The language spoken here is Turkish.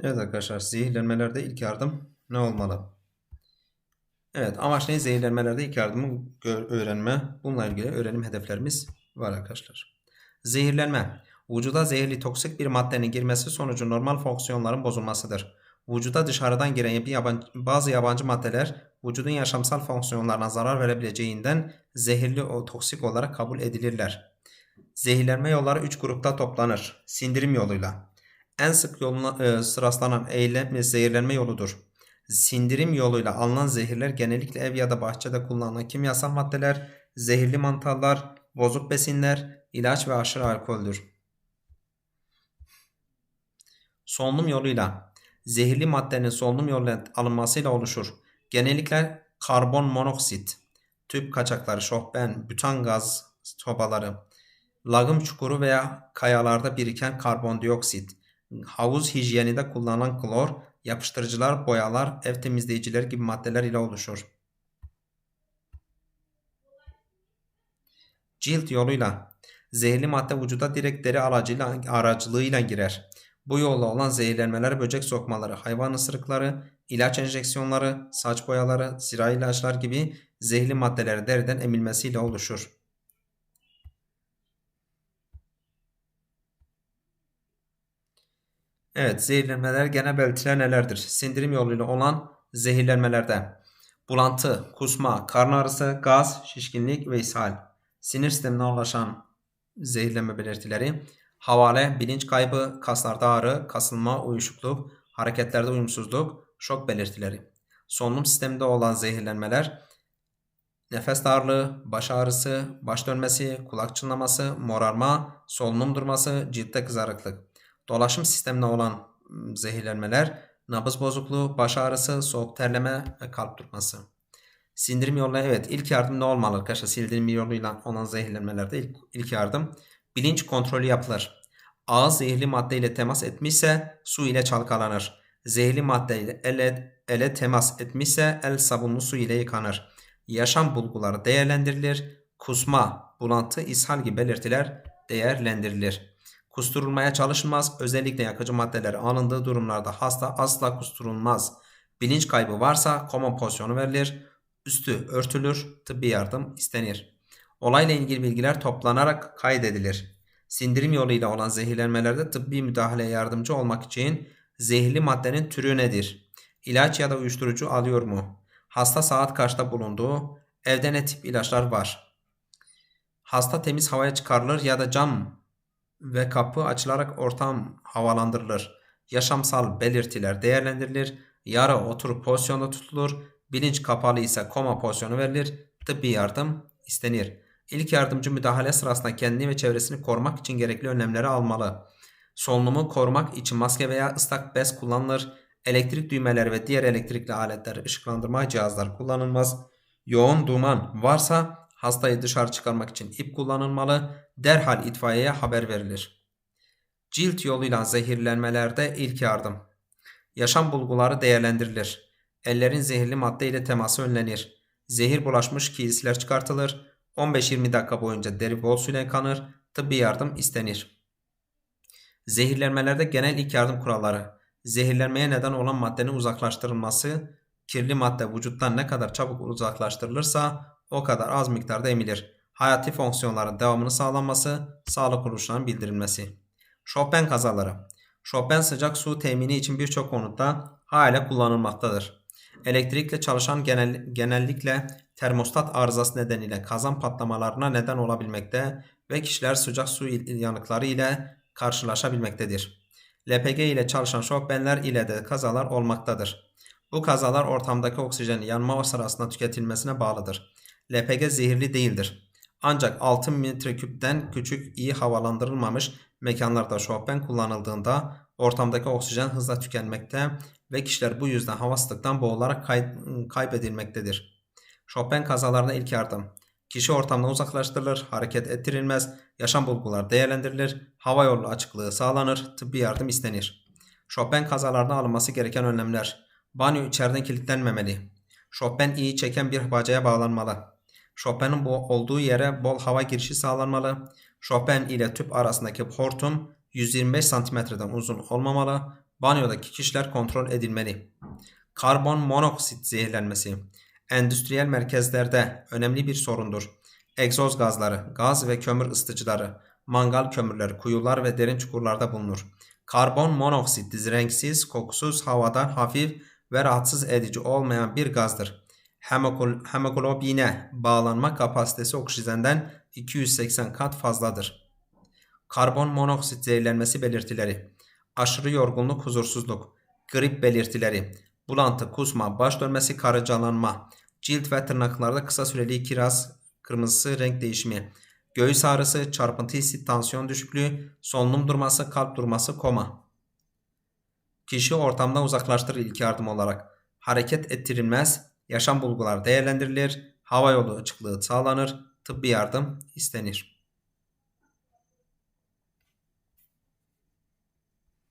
Evet arkadaşlar zehirlenmelerde ilk yardım ne olmalı? Evet amaç ne? Zehirlenmelerde ilk yardımı öğrenme. Bununla ilgili öğrenim hedeflerimiz var arkadaşlar. Zehirlenme. Vücuda zehirli toksik bir maddenin girmesi sonucu normal fonksiyonların bozulmasıdır. Vücuda dışarıdan giren yabancı, bazı yabancı maddeler vücudun yaşamsal fonksiyonlarına zarar verebileceğinden zehirli o toksik olarak kabul edilirler. Zehirlenme yolları 3 grupta toplanır. Sindirim yoluyla. En sık yoluna, e, rastlanan eylem zehirlenme yoludur. Sindirim yoluyla alınan zehirler genellikle ev ya da bahçede kullanılan kimyasal maddeler, zehirli mantarlar, bozuk besinler, ilaç ve aşırı alkoldür. Solunum yoluyla zehirli maddenin solunum yoluyla alınmasıyla oluşur. Genellikle karbon monoksit, tüp kaçakları, şofben, bütan gaz sobaları, lagım çukuru veya kayalarda biriken karbondioksit, havuz hijyeninde kullanılan klor, yapıştırıcılar, boyalar, ev temizleyiciler gibi maddeler ile oluşur. Cilt yoluyla zehirli madde vücuda direkt deri aracıyla, aracılığıyla girer. Bu yolla olan zehirlenmeler böcek sokmaları, hayvan ısırıkları, ilaç enjeksiyonları, saç boyaları, zirai ilaçlar gibi zehirli maddeleri deriden emilmesiyle oluşur. Evet, zehirlenmeler genel belirtiler nelerdir? Sindirim yoluyla olan zehirlenmelerde bulantı, kusma, karın ağrısı, gaz, şişkinlik ve ishal. Sinir sistemine ulaşan zehirlenme belirtileri havale, bilinç kaybı, kaslarda ağrı, kasılma, uyuşukluk, hareketlerde uyumsuzluk, şok belirtileri. Solunum sisteminde olan zehirlenmeler nefes darlığı, baş ağrısı, baş dönmesi, kulak çınlaması, morarma, solunum durması, ciltte kızarıklık. Dolaşım sistemine olan ım, zehirlenmeler nabız bozukluğu, baş ağrısı, soğuk terleme ve kalp durması. Sindirim yoluna evet ilk yardım ne olmalı arkadaşlar? Sindirim yoluyla olan zehirlenmelerde ilk, ilk yardım bilinç kontrolü yapılır. Ağız zehirli madde ile temas etmişse su ile çalkalanır. Zehirli madde ile ele, ele temas etmişse el sabunlu su ile yıkanır. Yaşam bulguları değerlendirilir. Kusma, bulantı, ishal gibi belirtiler değerlendirilir. Kusturulmaya çalışılmaz. Özellikle yakıcı maddeler alındığı durumlarda hasta asla kusturulmaz. Bilinç kaybı varsa koma pozisyonu verilir. Üstü örtülür. Tıbbi yardım istenir. Olayla ilgili bilgiler toplanarak kaydedilir. Sindirim yoluyla olan zehirlenmelerde tıbbi müdahaleye yardımcı olmak için zehirli maddenin türü nedir? İlaç ya da uyuşturucu alıyor mu? Hasta saat kaçta bulunduğu, evde ne tip ilaçlar var? Hasta temiz havaya çıkarılır ya da cam ve kapı açılarak ortam havalandırılır. Yaşamsal belirtiler değerlendirilir. Yara oturup pozisyonda tutulur. Bilinç kapalı ise koma pozisyonu verilir. Tıbbi yardım istenir. İlk yardımcı müdahale sırasında kendini ve çevresini korumak için gerekli önlemleri almalı. Solunumu korumak için maske veya ıslak bez kullanılır. Elektrik düğmeleri ve diğer elektrikli aletler, ışıklandırma cihazları kullanılmaz. Yoğun duman varsa hastayı dışarı çıkarmak için ip kullanılmalı. Derhal itfaiyeye haber verilir. Cilt yoluyla zehirlenmelerde ilk yardım. Yaşam bulguları değerlendirilir. Ellerin zehirli madde ile teması önlenir. Zehir bulaşmış giysiler çıkartılır. 15-20 dakika boyunca deri bol suyla yıkanır. Tıbbi yardım istenir. Zehirlenmelerde genel ilk yardım kuralları. Zehirlenmeye neden olan maddenin uzaklaştırılması, kirli madde vücuttan ne kadar çabuk uzaklaştırılırsa o kadar az miktarda emilir. Hayati fonksiyonların devamını sağlanması, sağlık kuruluşlarının bildirilmesi. Chopin kazaları. Chopin sıcak su temini için birçok konutta hala kullanılmaktadır. Elektrikle çalışan genel, genellikle termostat arızası nedeniyle kazan patlamalarına neden olabilmekte ve kişiler sıcak su yanıkları ile karşılaşabilmektedir. LPG ile çalışan şofbenler ile de kazalar olmaktadır. Bu kazalar ortamdaki oksijenin yanma sırasında tüketilmesine bağlıdır. LPG zehirli değildir. Ancak 6 metreküpten küçük iyi havalandırılmamış mekanlarda şofben kullanıldığında ortamdaki oksijen hızla tükenmekte ve kişiler bu yüzden havasızlıktan boğularak kay kaybedilmektedir. Chopin kazalarına ilk yardım. Kişi ortamdan uzaklaştırılır, hareket ettirilmez, yaşam bulguları değerlendirilir, hava yolu açıklığı sağlanır, tıbbi yardım istenir. Chopin kazalarına alınması gereken önlemler. Banyo içeriden kilitlenmemeli. Chopin iyi çeken bir bacaya bağlanmalı. Chopin'in olduğu yere bol hava girişi sağlanmalı. Chopin ile tüp arasındaki hortum 125 santimetreden uzun olmamalı. Banyodaki kişiler kontrol edilmeli. Karbon monoksit zehirlenmesi endüstriyel merkezlerde önemli bir sorundur. Egzoz gazları, gaz ve kömür ısıtıcıları, mangal kömürleri, kuyular ve derin çukurlarda bulunur. Karbon monoksit renksiz, kokusuz, havadan hafif ve rahatsız edici olmayan bir gazdır. Hemogl- Hemoglobine bağlanma kapasitesi oksijenden 280 kat fazladır. Karbon monoksit zehirlenmesi belirtileri. Aşırı yorgunluk, huzursuzluk, grip belirtileri, bulantı, kusma, baş dönmesi, karıncalanma, cilt ve tırnaklarda kısa süreli kiraz, kırmızısı renk değişimi, göğüs ağrısı, çarpıntı hissi, tansiyon düşüklüğü, solunum durması, kalp durması, koma. Kişi ortamdan uzaklaştırır ilk yardım olarak. Hareket ettirilmez, yaşam bulguları değerlendirilir, hava yolu açıklığı sağlanır, tıbbi yardım istenir.